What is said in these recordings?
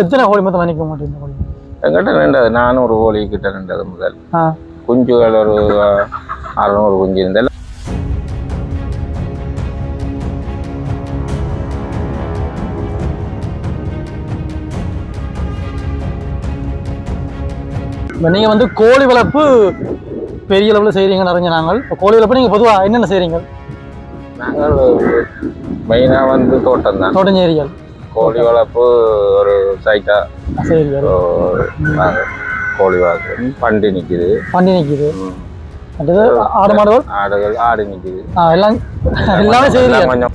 எத்தனை கோழி மொத்தம் மன்னிக்க மாட்டேங்க கோழி? எங்கிட்ட நின்றது நானூறு கோழி கிட்ட நின்றது முதல். குஞ்சுகள் ஒரு அறுநூறு குஞ்சு இருந்தது இப்போ நீங்கள் வந்து கோழி வளர்ப்பு பெரிய அளவில் செய்கிறீங்கன்னு அறிஞ்ச நாங்கள். இப்போ கோழி வளர்ப்பு நீங்கள் பொதுவாக என்னென்ன செய்கிறீங்க நாங்கள் மெயினாக வந்து தோட்டம் தான் தோட்டஞ்சேரிகள் கோழி வளர்ப்பு ஒரு சைட்டா. செய்கிறீர்கள் கோழி வளர்ப்பு பண்டி நிற்குது வண்டி நிற்கிது ஆடு மாடுகள்? ஆடுகள் ஆடு நிற்குது எல்லாம் எல்லாமே செய்கிறீங்க கொஞ்சம்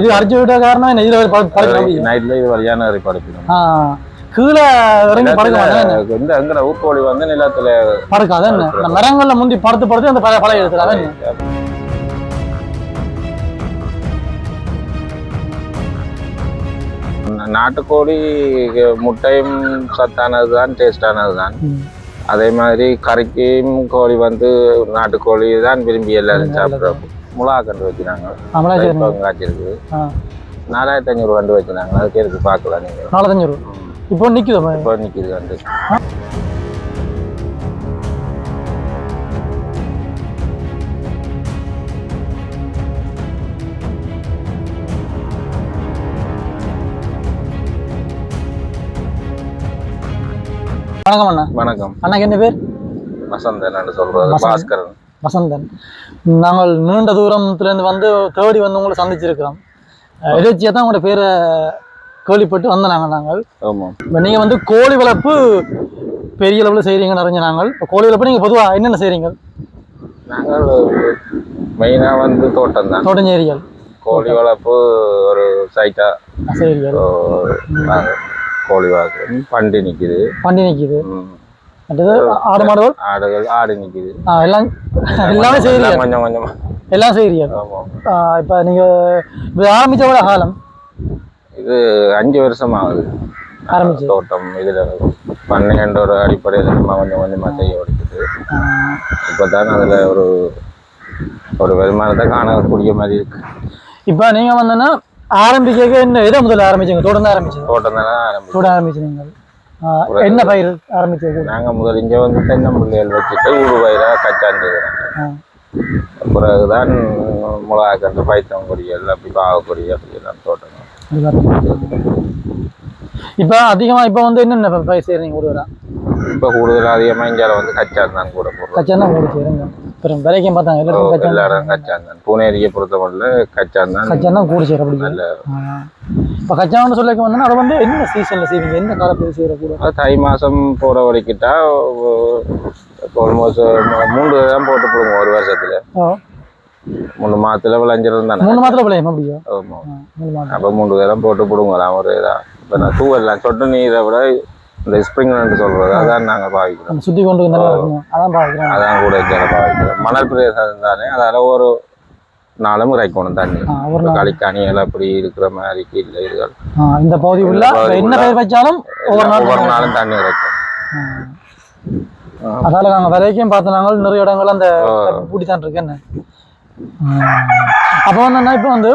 இது அரிச்சு விட்ட காரணம் இதில் நைட்ல இது வழியான ஏறி படுக்கணும். ஆ. கீழே இறங்கி படுக்க மாட்டேன். இந்த எங்கட ஊர்கோழி வந்து நிலத்துல படுக்காது இந்த மரங்கள்ல முந்தி படுத்து படுத்து அந்த பழைய எடுத்துல அதான் நாட்டுக்கோழி முட்டையும் சத்தானது தான் டேஸ்டானது தான் அதே மாதிரி கறிக்கும் கோழி வந்து நாட்டுக்கோழி தான் விரும்பி எல்லாரும் சாப்பிட்றோம். முலா கண்டு வைக்கிறாங்க காய்ச்சிருக்கு நாலாயிரத்தி அஞ்சூறு கண்டு வச்சுனாங்க அதுக்கு இருக்கு பார்க்கலாம் நீங்க. நாலத்தஞ்சு ரூபா இப்போ நிக்குது பாரு. இப்போ நிற்கிது கண்டு வணக்கம் அண்ணா. வணக்கம். அண்ணாக்கு என்ன பேர்? வசந்தன் சொல்றது. பாஸ்கரன். வசந்தன். நாங்கள் நீண்ட தூரத்துலேருந்து வந்து தேடி வந்து உங்களை சந்திச்சிருக்கிறோம். எதிர்ச்சியாக தான் உங்களோட பேரை கேள்விப்பட்டு வந்த நாங்கள். நாங்கள் ஆமாம் நீங்கள் வந்து கோழி வளர்ப்பு பெரிய அளவில் செய்கிறீங்கன்னு அறிஞ்ச நாங்கள். இப்போ கோழி வளர்ப்பு நீங்கள் பொதுவாக என்னென்ன செய்கிறீங்க நாங்கள் மெயினாக வந்து தோட்டம் தான். தோட்டஞ்சேரிகள் கோழி வளர்ப்பு ஒரு சைட்டா செய்கிறீர்கள் கோழி வளர்ப்பு பண்டி நிற்கிது வண்டி நிற்கிது ம். அடுத்தது ஆடு மாடுகள் ஆடுகள் ஆடு நிற்கிது ஆ எல்லாம் எல்லாமே செய்கிறீர்கள் கொஞ்சம் கொஞ்சமா எல்லாம் ஆமாம் இப்போ நீங்கள் இது ஆரம்பித்த விட காலம்? இது அஞ்சு வருஷம் ஆகுது. ஆரம்பிச்சு. தோட்டம் இதுல பண்ணையன்ற ஒரு அடிப்படையில் நம்ம கொஞ்சம் கொஞ்சமா செய்ய வடிக்குது இப்பதான் அதுல ஒரு ஒரு வருமானத்தை காணக்கூடிய மாதிரி இருக்கு. இப்போ நீங்கள் வந்தோன்னா ஆரம்பிக்க என்ன எதை முதல்ல ஆரம்பிச்சீங்க? தொடர்ந்து ஆரம்பிச்சது. தோட்டம் தானே ஆரம்பிச்சு கூட ஆரம்பிச்சீங்க ஆ, என்ன பயிர் ஆரம்பிச்சது? நாங்க முதல் இங்க வந்து தென்னம்பிள்ளைகள் வச்சுட்டு ஊடு பயிரா கச்சாந்து ஆ. பிறகுதான் மிளகா கன்று பைத்தம் கொடிகள் அப்படி பாவக்கொடி அப்படி எல்லாம் தோட்டம் இப்போ அதிகமாக இப்போ வந்து என்னென்ன பயிர் செய்கிறீங்க வரா இப்ப கூடுதல் அதிகமா இந்தியால வந்து கச்சான் தான் கூட போடுறோம். கச்சான் தான் போட்டு செய்கிறீங்க அப்புறம் விலைக்கும் பார்த்தாங்க. எல்லாருக்கும் கச்சான். எல்லாரும் கச்சான் தான். பூனேரியை பொறுத்த மட்டும் கச்சான் தான் கச்சான் தான் கூட அப்படி நல்ல இப்போ கச்சான்னு சொல்லிக்க வந்தோன்னா அதை வந்து என்ன சீசனில் செய்வீங்க? எந்த காலத்தில் செய்கிற கூட அது தை மாசம் போற வரைக்கிட்டா ஆல்மோஸ்ட் மூன்று தான் போட்டு போடுவோம் ஒரு வருஷத்துல. மூணு மாதத்துல விளைஞ்சிரும் தானே. மூணு மாதத்தில் விளையும் அப்படியா? ஆமா. ஆ, மூணு மாதம் அப்ப மூன்று தரம் போட்டு போடுவோம். ஒரு இதா இப்போ நான் தூவெல்லாம் சொட்டு நீரை விட இந்த ஸ்ப்ரிங்க்லர் சொல்றது அதான் நாங்க பாவிக்கிறோம். சுற்றி கொண்டு அதான் பார்க்குறேன் அதான் கூட பாவிக்கிறோம். மணல் பிரதேசம் தானே அதால ஒரு நாளும் இறைக்கணும் தண்ணி. நாள். களிக்காணிகள் அப்படி இருக்கிற மாதிரி கீழே இதுகள் இந்த பகுதி உள்ள என்ன பயிர் வச்சாலும் ஒவ்வொரு நாள் ஒவ்வொரு நாளும் தண்ணி இறைக்கும். அதால நாங்கள் வரைக்கும் பார்த்த நாங்கள் நிறைய இடங்கள் அந்த பூட்டி தான் இருக்கு. என்ன? அப்போ வந்து இப்போ வந்து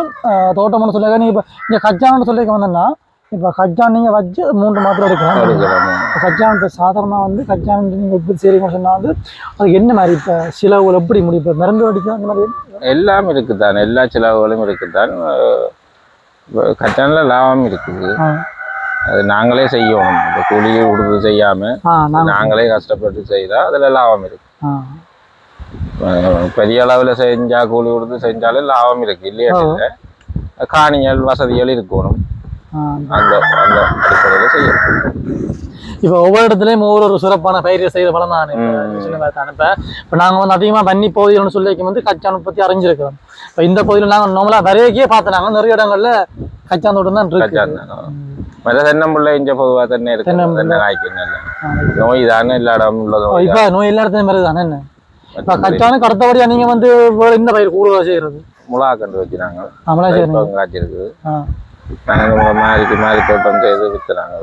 தோட்டம்னு சொல்லிக்க நீங்கள் இப்போ இங்கே கச்சான்னு சொல்லிக்க வந்தோன்னா இப்போ கச்சான் நீங்கள் வச்சு மூன்று மாத்திரம் எடுக்கலாம். எடுக்கிறோம் இப்போ சாதாரணமாக வந்து கச்சான் நீங்கள் எப்படி செய்றீங்கன்னு சொன்னால் வந்து அதுக்கு என்ன மாதிரி இப்போ சிலவுகள் எப்படி முடியும்? இப்போ மருந்து அடிக்க அந்த மாதிரி எல்லாம் இருக்குதான். எல்லா செலவுகளும் இருக்குதான். கட்டானில் லாபம் இருக்குது. அது நாங்களே செய்யணும். இப்போ கூலி கொடுத்து செய்யாம ஆ நாங்கள் கஷ்டப்பட்டு செய்தா அதுல லாபம் இருக்கு. பெரிய அளவுல செஞ்சா கூலி கொடுத்து செஞ்சாலும் லாபம் இருக்கு. இல்லையா இல்லை? காணிகள் வசதிகள் இருக்கணும். அந்த அந்த அடிப்படையில செய்யணும். இப்போ ஒவ்வொரு இடத்துலையும் ஒவ்வொரு ஒரு சிறப்பான பயிர் செய்கிற பலம் சொல்லி பார்த்தேன் இப்போ நாங்கள் வந்து அதிகமாக பண்ணி பகுதிகள்னு சொல்லி வைக்கும் வந்து கச்சான் பற்றி அறிஞ்சிருக்கிறோம். இப்போ இந்த பகுதியில் நாங்கள் நார்மலாக வரையக்கே பார்த்து நாங்கள் நிறைய இடங்கள்ல கச்சான் தோட்டம் தான் இருக்கு. மற்ற தென்னம்பிள்ளை இங்க பொதுவா தென்னை இருக்கு. தென்னை நோய் தானே எல்லா இடம் உள்ளது இப்போ நோய் எல்லா இடத்துலையும் வருது தானே என்ன? இப்போ கச்சானுக்கு அடுத்தபடியாக நீங்கள் வந்து இந்த பயிர் கூடுதலாக செய்கிறது முலா கண்டு வச்சுனாங்க நம்மளா நாங்கள் மாறிக்கு மாறி தோட்டம் செய்து விற்றுறாங்க.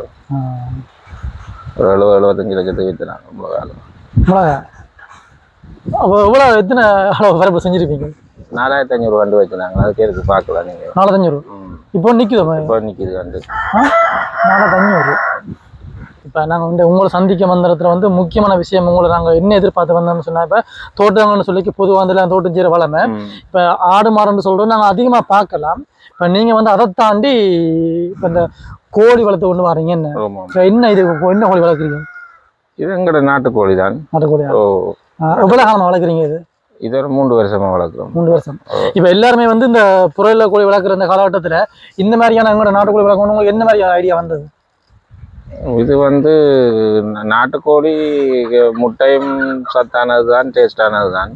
ஒரு எழுபது எழுபத்தஞ்சு லட்சத்துக்கு விற்றுறாங்க மிளகாவில் மிளகா அப்போ எவ்வளோ எத்தனை அளவு வரப்பு செஞ்சுருப்பீங்க நாலாயிரத்தி ஐநூறு வண்டு வச்சுனாங்க. அதுக்கு எதுக்கு பார்க்கலாம் நீங்கள் நாலத்தஞ்சு ரூபா இப்போ நிற்குது இப்போ நிற்கிது வண்டு. நாலத்தஞ்சூறு இப்போ நாங்கள் வந்து உங்களை சந்திக்க வந்த இடத்துல வந்து முக்கியமான விஷயம் உங்களை நாங்கள் என்ன எதிர்பார்த்து வந்தோம்னு சொன்னா இப்போ தோட்டங்கள்னு சொல்லி பொதுவாக வந்து தோட்டம் செய்கிற வளமை. இப்போ ஆடு மாடுன்னு சொல்கிறோம் நாங்கள் அதிகமாக பார்க்கலாம். இப்போ நீங்கள் வந்து அதை தாண்டி இப்போ இந்த கோழி வளர்த்து கொண்டு வரீங்க என்ன? இப்போ என்ன இது என்ன கோழி வளர்க்குறீங்க? இது எங்களோட நாட்டுக்கோழி தான். நாட்டுக்கோழி ஓ எவ்வளோ காலமாக வளர்க்குறீங்க இது? இது ஒரு மூன்று வருஷமா வளர்க்குறோம். மூணு வருஷம். இப்போ எல்லாருமே வந்து இந்த புறையில கோழி வளர்க்குற இந்த காலகட்டத்தில் இந்த மாதிரியான எங்களோட நாட்டுக்கோழி வளர்க்கணும் என்ன மாதிரியான ஐடியா வந்தது? இது வந்து நாட்டுக்கோழி முட்டையும் சத்தானது தான் டேஸ்டானது தான்.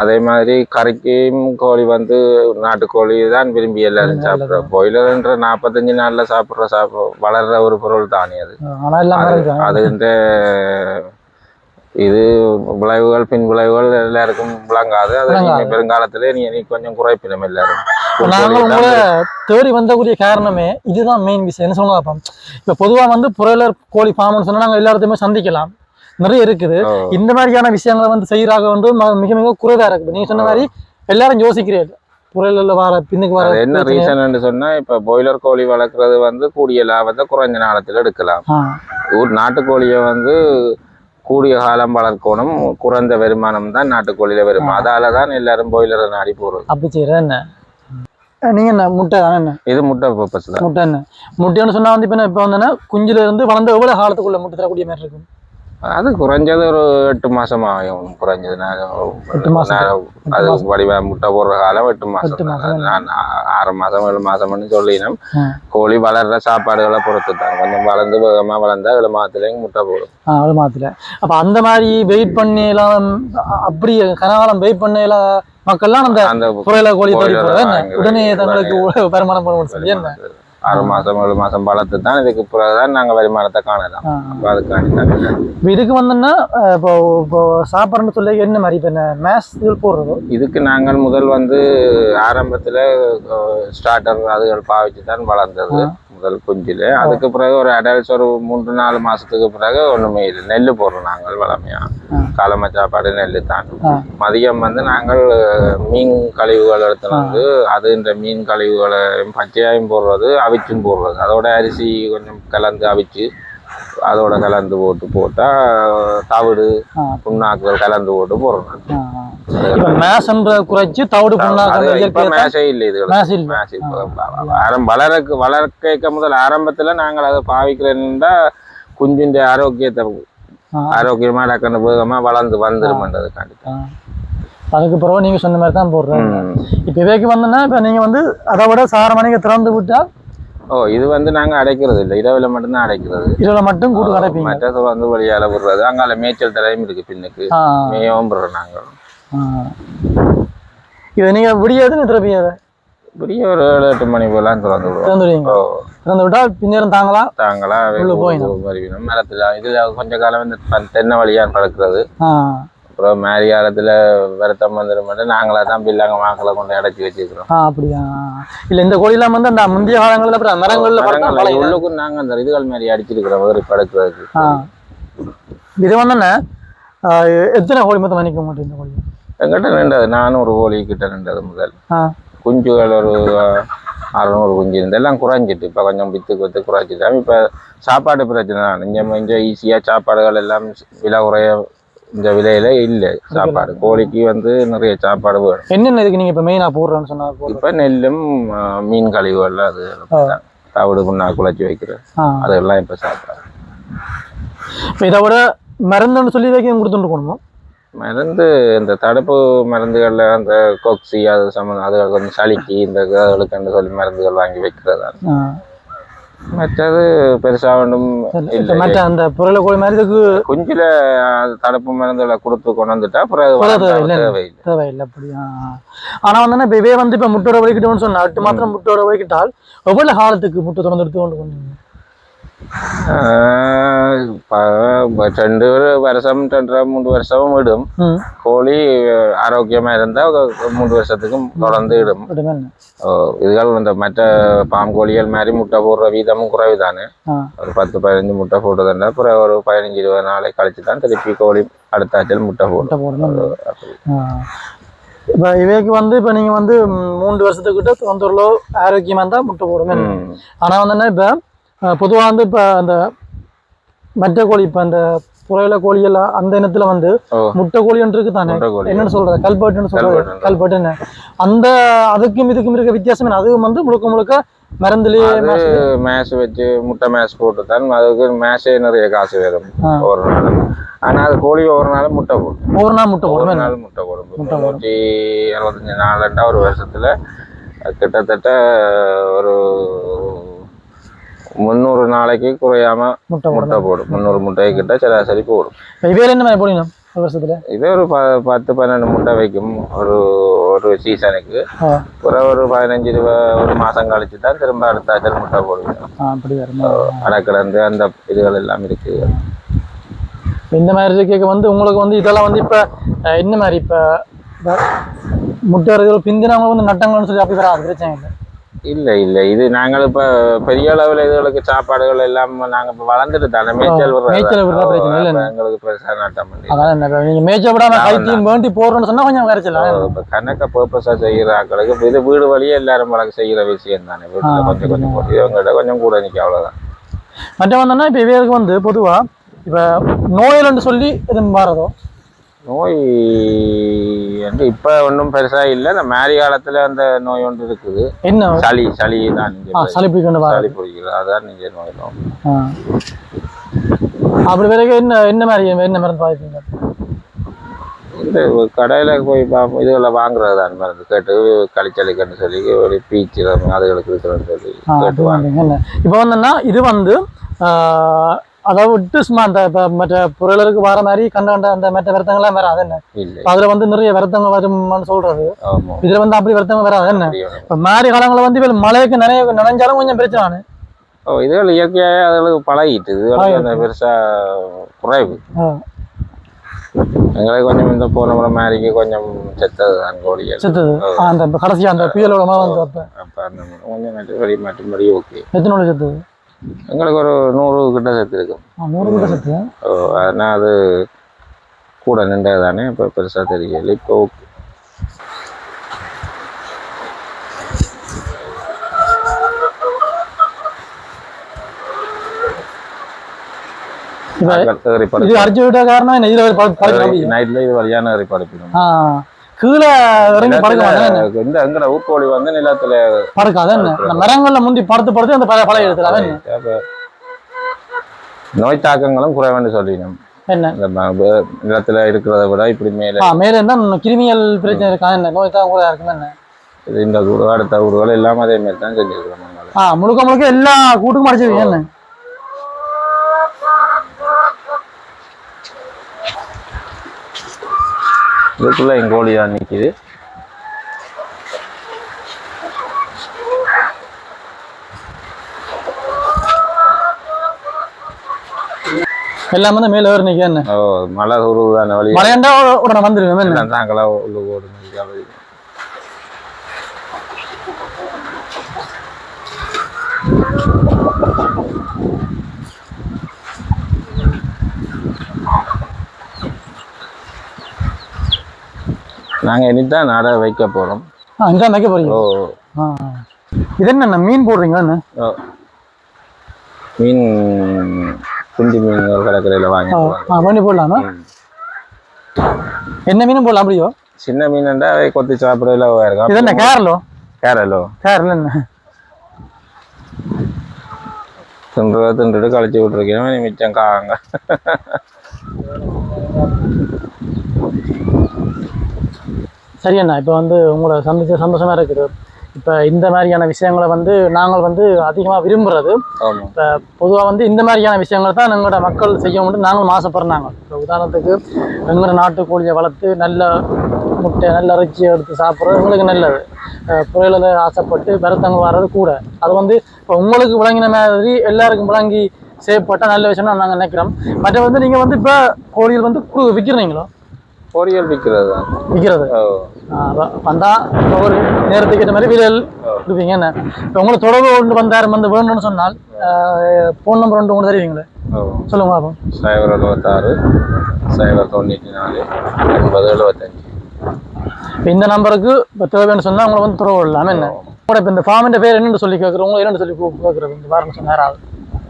அதே மாதிரி கறிக்கும் கோழி வந்து நாட்டுக்கோழி தான் விரும்பி எல்லாரும் சாப்பிட்றோம் கோயிலன்ற நாற்பத்தஞ்சு நாள்ல சாப்பிட்ற சாப்பிட வளர்ற ஒரு பொருள் தானே அது அது இந்த இது விளைவுகள் பின் விளைவுகள் எல்லாருக்கும் விளங்காது. அது நீங்க பெருங்காலத்துல நீ நீ கொஞ்சம் குறைப்பினம் எல்லாரும். நாங்கள் உங்களை தேடி வந்தக்கூடிய காரணமே இதுதான் மெயின் விஷயம். என்ன சொல்லுங்க அப்போ இப்போ பொதுவாக வந்து புரோயிலர் கோழி ஃபார்ம்னு சொன்னா நாங்கள் எல்லா இடத்தையுமே சந்திக்கலாம். நிறைய இருக்குது. இந்த மாதிரியான விஷயங்களை வந்து செய்யறாக வந்து மிக மிக குறைவா இருக்குது. நீங்க சொன்ன மாதிரி எல்லாரும் யோசிக்கிறீர்கள். புரோயிலர்ல வர பின்னுக்கு வர என்ன ரீசன் சொன்னா இப்ப பாய்லர் கோழி வளர்க்குறது வந்து கூடிய லாபத்தை குறைஞ்ச நாளத்துல எடுக்கலாம். ஊர் நாட்டுக்கோழியை வந்து கூடிய காலம் வளர்க்கணும். குறைந்த வருமானம் தான் நாட்டுக்கோழியில வரும். அதால தான் எல்லாரும் பாய்லரை நாடி போறது. அப்படி செய்யறது என்ன? நீங்க என்ன முட்டை தானே என்ன? இது முட்டை பர்பஸ் தான். முட்டை என்ன? முட்டைன்னு சொன்னா வந்து இப்போ என்ன இப்போ வந்து குஞ்சுல இருந்து வளர்ந்த எவ்வளவு காலத்துக்குள்ள முட்டை தரக்கூடிய மாதிரி இருக்கும்? அது குறைஞ்சது ஒரு எட்டு மாசம் ஆகும் குறைஞ்சது அது வடிவ முட்டை போடுற காலம் எட்டு மாசம் ஆறு மாசம் ஏழு மாசம்னு சொல்லினோம். கோழி வளர்ற சாப்பாடுகளை பொறுத்து தான் கொஞ்சம் வளர்ந்து வேகமா வளர்ந்தா அதுல மாத்துலேயும் முட்டை போடும் அது மாத்திர அப்ப அந்த மாதிரி வெயிட் பண்ணி எல்லாம் அப்படி கனகாலம் வெயிட் பண்ண எல்லாம் மக்கள்லாம் அந்த புறையில கோழி உடனே தங்களுக்கு வருமானம் பண்ண என்ன ஆறு மாசம் ஏழு மாசம் வளர்த்து தான் இதுக்கு பிறகுதான் நாங்க வருமானத்தை காணலாம். அப்ப அதுக்காண்டி தான். இப்ப இதுக்கு வந்தோம்னா இப்போ இப்போ சாப்பாடுன்னு சொல்லி என்ன மாதிரி இப்போ என்ன மேஸ் இது போடுறதோ? இதுக்கு நாங்கள் முதல் வந்து ஆரம்பத்துல ஸ்டார்டர் அதுகள் பாவிச்சு தான் வளர்ந்தது முதல் குஞ்சில. அதுக்கு பிறகு ஒரு அடல்ட்ஸ் ஒரு மூன்று நாலு மாசத்துக்கு பிறகு ஒண்ணுமே இல்லை. நெல் போடுறோம் நாங்கள் வளமையா. ஆ. காலம சாப்பாடு நெல் தான். மதியம் வந்து நாங்கள் மீன் கழிவுகள் எடுத்துன்னு வந்து அது இந்த மீன் கழிவுகளை பச்சையாயும் போடுறது அவிச்சும் போடுறது. அதோட அரிசி கொஞ்சம் கலந்து அவிச்சு அதோட கலந்து போட்டு போட்டா தவிடு. புண்ணாக்குகள் கலந்து போட்டு போடுறோம். மேஸ்ன்ற குறைச்சி தவிடு பண்ணாக்க மேசே இல்லை இது இப்போ ஆரம்ப வளரக்கு வளர்க்க முதல் ஆரம்பத்துல நாங்கள் அதை பாவிக்கிறேன்னா குஞ்சின் ஆரோக்கியத்தை. ஆரோக்கியமா டக்குன்னு வேகமா வளர்ந்து வந்துருமன்றதுக்காண்டி ஆ. அதுக்கு பிறகு நீங்க சொன்ன மாதிரி தான் போடுறேன் ம். இப்போ இவைக்கு வந்தோன்னா இப்போ நீங்க வந்து அதை விட சார மணிக்கு திறந்து விட்டா ஓ இது வந்து நாங்க அடைக்கிறது இல்லை. இரவுல மட்டும்தான் அடைக்கிறது. இரவில் மட்டும் கூட்டு கிடைப்பீங்க மற்றது வந்து வழியால விடுறது. அங்கால மேய்ச்சல் தரையும் இருக்கு பின்னுக்கு. மேயவும் விடுறோம் நாங்கள் ஆ. இதை நீங்க விடியாது திறப்பீங்க அதை பெரிய ஒரு ஏழு எட்டு மணி போலாம் திறந்து விடுவோம். ஓ. திறந்து விட்டா பின்னேரம் தாங்களா? தாங்களா? உள்ள போயிடும். மரத்துல இதுல கொஞ்ச காலம் இந்த ப- தென்னை வழியான் பறக்கிறது. ஆ. அப்புறம் மேரி காலத்துல வருத்தம் வந்துடும் நாங்களா தான் பில்லாங்க மாக்களை கொண்டு அடைச்சி வச்சிருக்கிறோம். ஆ அப்படியா? இல்ல இந்த கோழிலாம் வந்து அந்த முந்தைய காலங்கள்ல அப்புறம் மரங்கள்ல உள்ளுக்கும் நாங்க அந்த இதுகள் மாதிரி அடிச்சிருக்கிறோம் ஒரு படுக்கிறதுக்கு. இது வந்து எத்தனை கோழி மொத்தம் நிற்க மாட்டேன் இந்த கோழி எங்கிட்ட நின்றது நானூறு கோழி கிட்ட நின்றது முதல். குஞ்சுகள் ஒரு அறுநூறு குஞ்சு இருந்து எல்லாம் குறைஞ்சிட்டு இப்போ கொஞ்சம் வித்து வித்து குறைச்சிட்டோம் இப்போ சாப்பாடு பிரச்சனை தான். இங்கே இங்கே ஈஸியாக சாப்பாடுகள் எல்லாம் விலை குறைய இந்த விலையில இல்லை. சாப்பாடு கோழிக்கு வந்து நிறைய சாப்பாடு வேணும். என்னென்ன இதுக்கு நீங்க இப்ப மெயினா போடுறேன்னு சொன்னா இப்போ நெல்லும் மீன் கழிவுகள் அது. தவிடு புண்ணா குழச்சி வைக்கிறது. அதெல்லாம் இப்போ சாப்பாடு இப்ப இதை விட மருந்துன்னு சொல்லி வைக்க கொடுத்துட்டு போகணுமோ? மருந்து இந்த தடுப்பு மருந்துகள்ல அந்த கொக்ஸி அது சம்மந்தம் அது கொஞ்சம் சளிக்கு இந்த அதுகளுக்கு சொல்லி மருந்துகள் வாங்கி வைக்கிறதா மற்றது பெருசா ஒன்றும் இப்ப இல்லை. மற்ற அந்த புரள கோழி மாதிரி இதுக்கு குஞ்சில தடுப்பு மருந்துகளை கொடுத்து கொண்டு வந்துட்டா. தேவையில்லை அப்படியா? ஆனா வந்து இப்ப இவே வந்து இப்ப முட்டோட வலிக்கிட்டோம்னு சொன்னா எட்டு மாத்திரம் முட்டோட வலிக்கிட்டால் எவ்வளவு காலத்துக்கு முட்டை திறந்து எடுத்து கொண்டு வருஷம் ரெண்டரை மூணு வருஷமும் விடும் ம் கோழி ஆரோக்கியமா இருந்தா மூன்று வருஷத்துக்கும் தொடர்ந்து இடும் இதுகள் இந்த மற்ற பாம் கோழிகள் மாதிரி முட்டை போடுற வீதமும் குறைவு தானே ஒரு பத்து பதினஞ்சு முட்டை போட்டதுன்னா அப்புறம் ஒரு பதினஞ்சு இருபது நாளை கழிச்சு தான் திருப்பி கோழி அடுத்த ஆச்சல் முட்டை போடும். இப்போ இவைக்கு வந்து இப்போ நீங்கள் வந்து மூன்று வருஷத்துக்கிட்ட தொந்தரவு ஆரோக்கியமாக இருந்தால் முட்டை போடுமே ம். ஆனால் வந்து இப்போ பொதுவாக வந்து இப்போ அந்த மற்ற கோழி இப்போ அந்த புறையில கோழிகள் அந்த இனத்துல வந்து முட்டை கோழின்னு இருக்கு தானே கோழி. என்னன்னு சொல்றது? கல்பட்டுன்னு சொல்றது. கல்பட்டுன்னு. அந்த அதுக்கும் இதுக்கும் இருக்க வித்தியாசம்? அதுவும் வந்து முழுக்க முழுக்க மருந்துலயே மேஷ் வச்சு முட்டை மேஷ் போட்டு தான் அதுக்கு மேஷே நிறைய காசு வரும். ஆ. ஒரு நாள் ஆனா அது கோழி ஒரு நாள் முட்டை போடும். ஒவ்வொரு நாள் முட்டை போடுமே. நாள் முட்டை போடும். நூற்றி அறுபத்தஞ்சு நாலுண்டா ஒரு வருஷத்துல கிட்டத்தட்ட ஒரு முந்நூறு நாளைக்கு குறையாம முட்டை முட்டை போடும். முந்நூறு முட்டை கிட்ட சராசரி போடும். இவையில என்ன போடணும் ஒரு வருஷத்துல? இதே ஒரு பத்து பன்னெண்டு முட்டை வைக்கும் ஒரு ஒரு சீசனுக்கு அப்புறம் ஒரு பதினஞ்சு ஒரு மாசம் கழிச்சு தான் திரும்ப அடுத்த ஆச்சல் முட்டை போடுவோம் அடக்கிடந்து அந்த இதுகள் எல்லாம் இருக்கு இந்த மாதிரி கேட்க வந்து உங்களுக்கு வந்து இதெல்லாம் வந்து இப்ப என்ன மாதிரி இப்ப முட்டை பிந்தினவங்க வந்து நட்டங்கள்னு சொல்லி அப்படி வராது பிரச்சனை இல்லை. இல்ல இல்ல. இது நாங்கள் இப்ப பெரிய அளவுல இதுகளுக்கு சாப்பாடுகள் எல்லாம் நாங்க இப்ப வளர்ந்துட்டு தானே. மேய்ச்சல் மேய்ச்சல் விடுறா பிரச்சனை இல்லை. எங்களுக்கு பெருசா நாட்டம் அதான் என்ன இப்ப நீங்க மேய்ச்ச விடாம கைத்தையும் வேண்டி போடுறோம்னு சொன்னா கொஞ்சம் கரைச்சலாம் இப்ப கணக்க பர்பஸா செய்யற ஆக்களுக்கு இப்ப இது வீடு வழியே எல்லாரும் வழக்கு செய்யற விஷயம் தானே. வீட்டுல கொஞ்சம் கொஞ்சம் போட்டு இவங்ககிட்ட கொஞ்சம் கூட நிக்க அவ்வளவுதான். மற்ற வந்தோம்னா இப்ப இவருக்கு வந்து பொதுவா இப்ப நோயில்னு சொல்லி எதுவும் மாறதோ நோய் வந்து இப்ப ஒன்றும் பெருசா இல்ல. இந்த மேரி காலத்துல அந்த நோய் ஒன்று இருக்குது. என்ன? சளி சளி தான் நீங்க ஆ சளி பிடிக்கணும் சளி பிடிக்கிறது அதான் நீங்க நோய் அப்படி பிறகு என்ன என்ன மாதிரி என்ன மருந்து இந்த கடையில போய் பார்ப்போம் இதுல வாங்குறது தான் மருந்து. கேட்டு களிச்சலுக்குன்னு சொல்லி ஒரு பீச்சு அதுகளுக்கு இருக்கிறன்னு சொல்லி கேட்டு வாங்குங்க. இப்போ வந்தோம்னா இது வந்து ஆஹ், அதை விட்டு சும்மா அந்த இப்போ மற்ற பொருளுக்கு வர மாதிரி கண்ட கண்ட அந்த மற்ற வருத்தங்கள்லாம் வராது என்ன இல்லை இப்ப அதுல வந்து நிறைய வருத்தங்கள் வருமான்னு சொல்றது. இதுல வந்து அப்படி வருத்தங்கள் வராது என்ன. இப்ப மாறி காலங்களில் வந்து இப்ப மழைக்கு நிறைய நனைஞ்சாலும் கொஞ்சம் பிரச்சனை ஓ இதுகள் இயற்கையாகவே அதுகளுக்கு பழகிட்டு அந்த பெருசா குறைவு. எங்களுக்கு கொஞ்சம் இந்த போன முறை மாதிரிக்கு கொஞ்சம் செத்தது தான் கோழிகள். செத்துது. அந்த கடைசி அந்த புயலோட மழை வந்து அப்ப. அப்ப அந்த கொஞ்சம் மற்றபடி மற்றபடி ஓகே. எத்தனோட செத்துது? எங்களுக்கு ஒரு நூறு கிட்ட செத்து இருக்கும் நூறு கிட்ட செத்து ஓ அதனால் அது கூட நின்றது தானே இப்போ பெருசாக தெரியல. இப்போ ஓகே நைட்ல இது வழியான ஏறி படுப்பிடும் கீழே இறங்கி இந்த எங்கட ஊக்கோழி வந்து நிலத்துல படுக்காது என்ன? இந்த மரங்கள்ல முந்தி படுத்து படுத்து அந்த பழைய பழைய என்ன? அப்ப நோய் தாக்கங்களும் குறைவான்னு சொல்லிடணும். என்ன? நிலத்துல இருக்கிறத விட இப்படி மேல. மேல இன்னும் கிருமியல் பிரச்சனை இருக்கா என்ன? நோய் தான் கூட இருக்குமே என்ன? இந்த அடுத்த ஊர்கள் எல்லாம் அதே மாதிரி தான் செஞ்சிருக்கிறோம் முழுக்க முழுக்க எல்லா கூட்டுக்கும் அடிச்சிருக்கீங்க என்ன? இதுக்குள்ள எங்க கோழி தான் நிக்குது. எல்லாம் வந்து மேல ஏறி நிக்க என்ன? ஓ மழை உருவு தானே வழி மழையாண்டா உடனே வந்துருவேன் என்ன? தாங்களா உள்ள ஓடுங்க நாங்க இனிதான் நட வைக்க போறோம். ஆ இங்க வைக்க போறீங்க? ஓ. இது என்ன மீன் போடுறீங்களா ஓ. மீன் குஞ்சு மீன் ஒரு கடற்கரையில் வாங்கி பண்ணி போடலாமா என்ன மீனும் போடலாம் அப்படியோ? சின்ன மீன்டா அதை கொத்தி சாப்பிடல இது என்ன இருக்கும் கேரளோ? கேரளோ. கேரள என்ன? தின்று தின்றுட்டு கழிச்சு விட்டுருக்கேன். மிச்சம் காங்க. சரி அண்ணா இப்போ வந்து உங்களை சந்திச்ச சந்தோஷமா இருக்குது. இப்போ இந்த மாதிரியான விஷயங்களை வந்து நாங்கள் வந்து அதிகமாக விரும்புறது. ஆமா. இப்போ பொதுவாக வந்து இந்த மாதிரியான விஷயங்கள் தான் எங்களோட மக்கள் செய்ய மட்டும் நாங்களும் ஆசைப்படுறாங்க. இப்போ உதாரணத்துக்கு எங்களோட நாட்டுக்கோழியை வளர்த்து நல்ல முட்டை நல்ல இறைச்சி எடுத்து சாப்பிட்றது எங்களுக்கு நல்லது. புயலில் ஆசைப்பட்டு விரத்தங்க வர்றது கூட. அது வந்து இப்போ உங்களுக்கு விளங்கின மாதிரி எல்லாருக்கும் விளங்கி செய்யப்பட்ட நல்ல விஷயம் நாங்க நினைக்கிறோம். மற்ற வந்து நீங்க வந்து இப்ப கோழிகள் வந்து விக்கிறீங்களோ? பொரியல் விற்கிறது தான் விக்கிறது. ஓ. ஆ, வ- வந்தா ஒவ்வொரு நேரத்துக்கு ஏற்ற மாதிரி விலையில் கொடுப்பீங்க. என்ன? இப்போ உங்களுக்கு தொடர்பு கொண்டு வந்தார் வந்து வேணும்னு சொன்னால் ஃபோன் நம்பர் ஒன்று தெரியுங்களே ஓ. சொல்லுங்க பாப்போம். சைபர் எழுபத்தாறு சைபர் தொண்ணூற்றி நாலு எண்பது எழுபத்தஞ்சு இந்த நம்பருக்கு இப்போ தேவைன்னு சொன்னா உங்களை வந்து தொடர்பு இல்லாமல் என்ன? கூட இப்போ இந்த ஃபார்மின் பேர் என்னன்னு சொல்லி கேட்குறோம் உங்களை என்னன்னு சொல்லி கேட்குறது இந்த வாரம் சொன்னார் ஆள்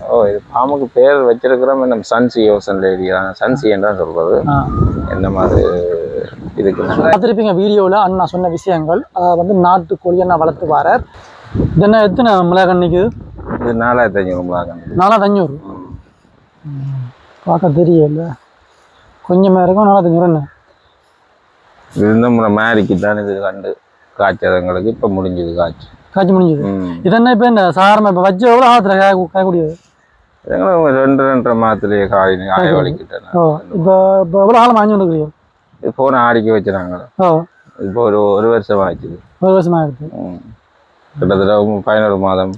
ஓ இது பாம்புக்கு பேர் வச்சிருக்கிறோம் நம்ம சன்சி யோசன் லேடி தான் சன்சி தான் சொல்றது. ஆ. என்ன மாதிரி இதுக்கு? பார்த்துருப்பீங்க வீடியோவில் அண்ணா சொன்ன விஷயங்கள். வந்து நாட்டு கோழி அண்ணா வளர்த்து வாரார் என்ன எத்தனை மிளகாய் நிற்குது இது? நாலாயிரத்தி ஐநூறு ரூபாய் நாலா தஞ்சூறு பார்க்க தெரியல. கொஞ்சமாக இருக்கும் நாலா தஞ்சூறு என்ன முறை மேரிக்கு தான் இது கண்டு காய்ச்சதங்களுக்கு இப்போ முடிஞ்சது காய்ச்சி காய்ச்சி முடிஞ்சது. ம். இது என்ன இப்போ இந்த சாதாரண இப்போ வச்சு எவ்வளோ காய காயக்கூடியது எங்களுக்கு ரெண்டு மாதத்துலேயே காய் காய வலிக்கிட்டேன் ஓ இப்போ இப்போ எவ்வளோ காலம் வாங்கி வந்துருக்கிறீங்க இது ஃபோனை ஆடிக்க வச்சுறாங்க ஓ இப்போ ஒரு ஒரு வருஷம் ஆச்சுது ஒரு வருஷமாக இருக்குது ம். கிட்டத்தட்ட பதினோரு மாதம்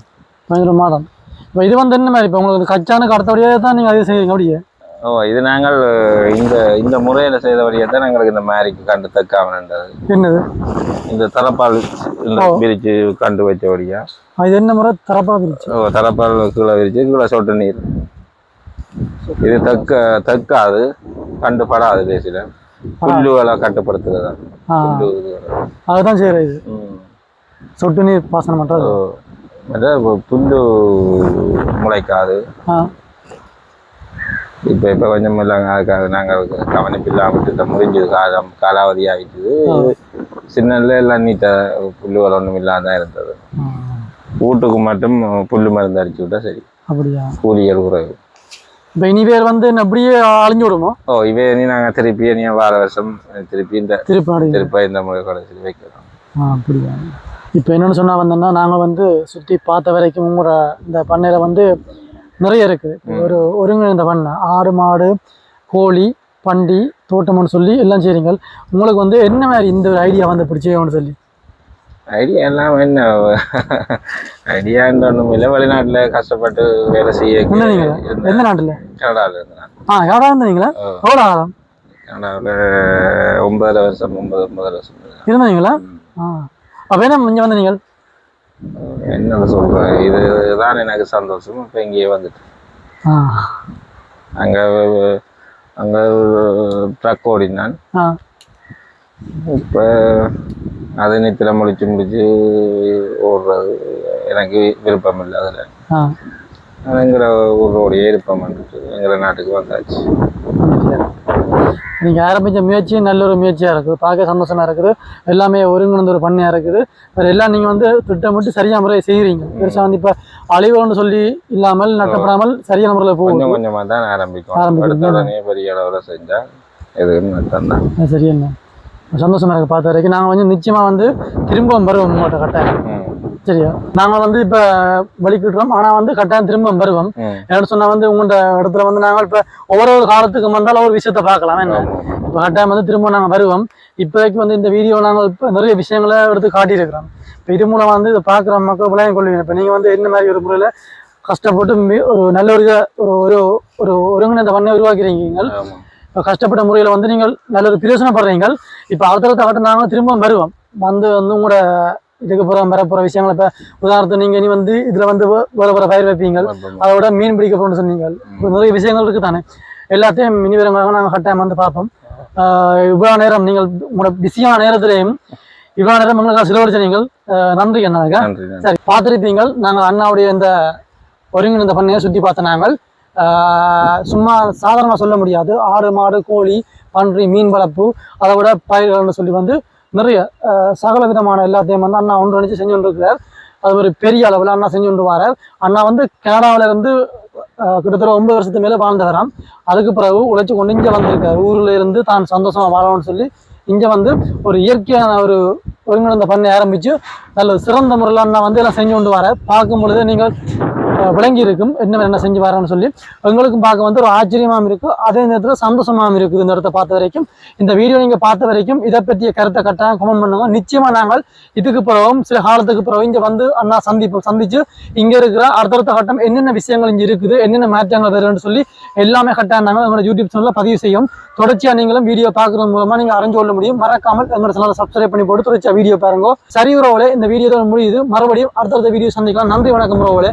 பதினொரு மாதம் இப்போ இது வந்து என்ன மாதிரி இப்போ உங்களுக்கு கச்சானுக்கு அடுத்தபடியே தான் நீங்கள் அது செய்வீங்க அப்படியே ஓ இது நாங்கள் இந்த இந்த முறையில் செய்தபடியே தான் எங்களுக்கு இந்த மேரிக்கு கண்டு தக்காமன்றது என்னது? இந்த ஓ. விரிச்சு கண்டு வச்சபடியா ஆ, இது என்ன முறை? தரப்பாக பிரிச்சு ஓ தலப்பால் கீழே விரிச்சு கீழே சொட்டு நீர். இது தக்க தக்காது கண்டு படாது பேசில புல்லுகளை கட்டுப்படுத்துறது. அதுதான் ம். சொட்டு நீர் பாசனம் பண்ணுறது. மற்ற புல்லு முளைக்காது. இப்போ இப்போ கொஞ்சம் இல்லைங்க அதுக்காக நாங்கள் கவனிப்பு இல்லாமல் விட்டுட்ட முடிஞ்சது. காலம் காலாவதி ஆகிட்டுது சின்னல எல்லாம் நீட்ட புல்லுகள் ஒன்றும் இல்லாத தான் இருந்தது. வீட்டுக்கு மட்டும் புல்லு மருந்து அடிச்சு விட்டா சரி. அப்படியா? கூலியல் குறைவு இப்போ இனி பேர் வந்து அப்படியே அழிஞ்சு விடுமோ ஓ இவே நீ நாங்கள் திருப்பி நீ வார வருஷம் திருப்பி இந்த திருப்பி திருப்பி இந்த முறை கடைசி வைக்கிறோம். அப்படியா? இப்போ என்னென்னு சொன்னால் வந்தோம்னா நாங்கள் வந்து சுற்றி பார்த்த வரைக்கும் உங்களோட இந்த பண்ணையில் வந்து நிறைய இருக்குது ஒரு ஒருங்கிணைந்த பண்ணை ஆடு மாடு கோழி பண்டி தோட்டம்னு சொல்லி எல்லாம் செய்றீங்க உங்களுக்கு வந்து என்ன மாதிரி இந்த ஒரு ஐடியா வந்து பிடிச்சேன்னு சொல்லி? ஐடியா எல்லாம் என்ன? ஐடியான்னு ஒன்றும் இல்லை. வெளிநாட்டில் கஷ்டப்பட்டு வேலை செய்ய எந்த நாட்டில்? கனடாவில் இருந்தேன் ஆ யாரா இருந்தீங்களா. எவ்வளோ காலம் கனடாவில் ஒன்பதரை வருஷம் ஒன்பது ஒன்பதரை வருஷம். இருந்தீங்களா? ஆ. அப்போ என்ன இங்கே வந்து நீங்கள் என்ன சொல்கிறேன் இதுதான் எனக்கு சந்தோஷம். இப்போ இங்கேயே வந்துட்டு அங்கே அங்கே ட்ரக் ஓடினான். இப்போ அதை நித்திர முடிச்சு முடிச்சு ஓடுறது எனக்கு விருப்பம் இல்லை அதில். எங்கிற ஊரோடைய விருப்பம் வந்துட்டு எங்கிற நாட்டுக்கு வந்தாச்சு. நீங்கள் ஆரம்பித்த முயற்சி நல்ல ஒரு முயற்சியாக இருக்குது. பார்க்க சந்தோஷமா இருக்குது. எல்லாமே ஒருங்கிணைந்த ஒரு பண்ணையாக இருக்குது. வேறு எல்லாம் நீங்கள் வந்து திட்டமிட்டு சரியான முறையை செய்கிறீங்க பெருசாக வந்து இப்போ அழிவுன்னு சொல்லி இல்லாமல் நட்டப்படாமல் சரியான முறையில் போகும் கொஞ்சம் கொஞ்சமாக தான் ஆரம்பிக்கும். ஆரம்பிக்கும். பெரிய அளவில் செஞ்சால் எதுவும் நட்டம் தான். அது சரி என்ன? சந்தோஷமா இருக்கு பார்த்த வரைக்கும். நாங்கள் வந்து நிச்சயமாக வந்து திரும்பவும் வருவோம் உங்கள்கிட்ட கட்டாயம். சரியா? நாங்கள் வந்து இப்போ வலிக்கிட்டுறோம். ஆனால் வந்து கட்டாயம் திரும்பவும் வருவோம். ம் என்ன சொன்னால் வந்து உங்கள்கிட்ட இடத்துல வந்து நாங்கள் இப்போ ஒவ்வொரு காலத்துக்கு வந்தாலும் ஒரு விஷயத்த பார்க்கலாம். என்ன? இப்போ கட்டாயம் வந்து திரும்ப நாங்கள் வருவோம். இப்போதைக்கு வந்து இந்த வீடியோ நாங்கள் இப்போ நிறைய விஷயங்களை எடுத்து காட்டியிருக்கிறோம். இப்போ இது மூலம் வந்து இதை பார்க்குற மக்கள் விளையாண்டு கொள்வீங்க. இப்போ நீங்கள் வந்து என்ன மாதிரி ஒரு முறையில் கஷ்டப்பட்டு ஒரு நல்ல ஒரு ஒரு ஒரு ஒரு ஒருங்கிணைந்த பண்ணை உருவாக்கிறீங்க கஷ்டப்பட்ட முறையில் வந்து நீங்கள் நல்ல ஒரு பிரயோசனப்படுறீங்க. இப்போ அடுத்தடுத்த கட்டம் நாங்கள் திரும்ப வருவோம். வந்து வந்து உங்களோட இதுக்கு புறம் வரப்போகிற விஷயங்களை இப்போ உதாரணத்துக்கு நீங்கள் இனி வந்து இதில் வந்து வேற வேற பயிர் வைப்பீங்க. அதோட மீன் பிடிக்க போகணும்னு சொன்னீங்க. நிறைய விஷயங்கள் இருக்குது தானே எல்லாத்தையும் மினி விவரங்களாக நாங்கள் கட்டாயம் வந்து பார்ப்போம். ஆஹ் இவ்வளவு நேரம் நீங்கள் உங்களோட பிஸியான நேரத்திலையும் இவ்வளவு நேரம் எங்களுக்கு செலவழிச்ச நீங்கள் நன்றி நன்றி சரி பார்த்துருப்பீங்கள் நாங்கள் அண்ணாவுடைய இந்த ஒருங்கிணைந்த பண்ணையை சுற்றி பார்த்த நாங்கள். சும்மா சாதாரணமாக சொல்ல முடியாது. ஆடு மாடு கோழி பன்றி மீன் வளர்ப்பு அதை விட பயிர்கள்னு சொல்லி வந்து நிறைய சகல விதமான எல்லாத்தையும் வந்து அண்ணா ஒன்றிணைச்சு செஞ்சு கொண்டிருக்கிறார். அது ஒரு பெரிய அளவில் அண்ணா செஞ்சு கொண்டு வரார். அண்ணா வந்து கனடாவில் இருந்து கிட்டத்தட்ட ஒன்பது வருஷத்துக்கு மேலே வாழ்ந்தவராம் அதுக்கு பிறகு உழைச்சி கொண்டு இங்கே வந்திருக்காரு. ஊரில் இருந்து தான் சந்தோஷமாக வாழணும்னு சொல்லி இங்கே வந்து ஒரு இயற்கையான ஒரு ஒருங்கிணைந்த பண்ணை ஆரம்பித்து நல்ல சிறந்த முறையில் அண்ணா வந்து எல்லாம் செஞ்சு கொண்டு வர பார்க்கும் பொழுது நீங்கள் விளங்கி இருக்கும் என்ன என்ன செஞ்சு வரான்னு சொல்லி. எங்களுக்கும் பார்க்க வந்து ஒரு ஆச்சரியமாகவும் இருக்குது அதே நேரத்தில் சந்தோஷமாகவும் இருக்குது இந்த இடத்த பார்த்த வரைக்கும். இந்த வீடியோ நீங்கள் பார்த்த வரைக்கும் இதை பற்றிய கருத்தை கட்டாயம் கமெண்ட் பண்ணுங்க. நிச்சயமாக நாங்கள் இதுக்கு பிறகும் சில காலத்துக்கு பிறகு இங்கே வந்து அண்ணா சந்திப்போம் சந்திச்சு இங்கே இருக்கிற அடுத்தடுத்த கட்டம் என்னென்ன விஷயங்கள் இங்கே இருக்குது என்னென்ன மாற்றங்கள் வருதுன்னு சொல்லி எல்லாமே கட்டாயம் நாங்கள் எங்களோட யூடியூப் சேனலில் பதிவு செய்யும். தொடர்ச்சியாக நீங்களும் வீடியோ பார்க்குறது மூலமாக நீங்கள் அறிஞ்சு கொள்ள முடியும். மறக்காமல் எங்களோட சேனலை சப்ஸ்கிரைப் பண்ணி போட்டு தொடர்ச்சியாக வீடியோ பாருங்க. சரி உறவுகளே இந்த வீடியோ முடியுது. மறுபடியும் அடுத்தடுத்த வீடியோ சந்திக்கலாம். நன்றி வணக்கம் உறவுகளே.